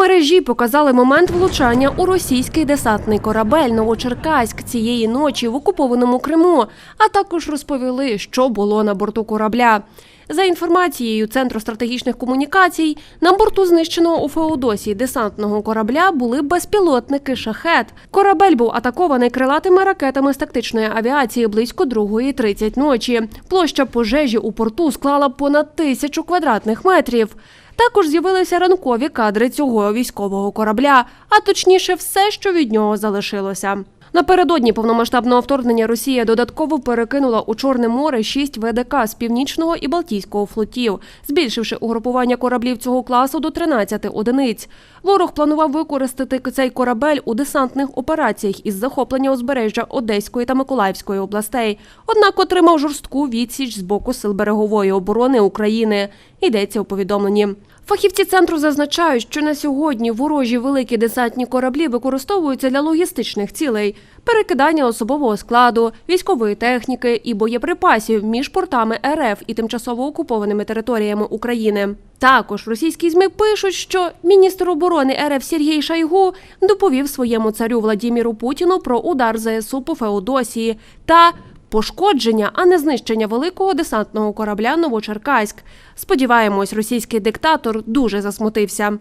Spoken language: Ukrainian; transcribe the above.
мережі показали момент влучання у російський десантний корабель Новочеркаськ цієї ночі в окупованому Криму, а також розповіли, що було на борту корабля. За інформацією Центру стратегічних комунікацій, на борту знищеного у Феодосії десантного корабля були безпілотники шахет. Корабель був атакований крилатими ракетами з тактичної авіації близько 2.30 ночі. Площа пожежі у порту склала понад тисячу квадратних метрів. Також з'явилися ранкові кадри цього військового корабля, а точніше, все, що від нього залишилося. Напередодні повномасштабного вторгнення Росія додатково перекинула у Чорне море шість ВДК з північного і Балтійського флотів, збільшивши угрупування кораблів цього класу до 13 одиниць. Ворог планував використати цей корабель у десантних операціях із захоплення узбережжя Одеської та Миколаївської областей. Однак отримав жорстку відсіч з боку сил берегової оборони України. Йдеться у повідомленні. Фахівці центру зазначають, що на сьогодні ворожі великі десантні кораблі використовуються для логістичних цілей, перекидання особового складу, військової техніки і боєприпасів між портами РФ і тимчасово окупованими територіями України. Також російські змі пишуть, що міністр оборони РФ Сергій Шайгу доповів своєму царю Владіміру Путіну про удар ЗСУ по Феодосії та пошкодження, а не знищення великого десантного корабля Новочеркаськ. Сподіваємось, російський диктатор дуже засмутився.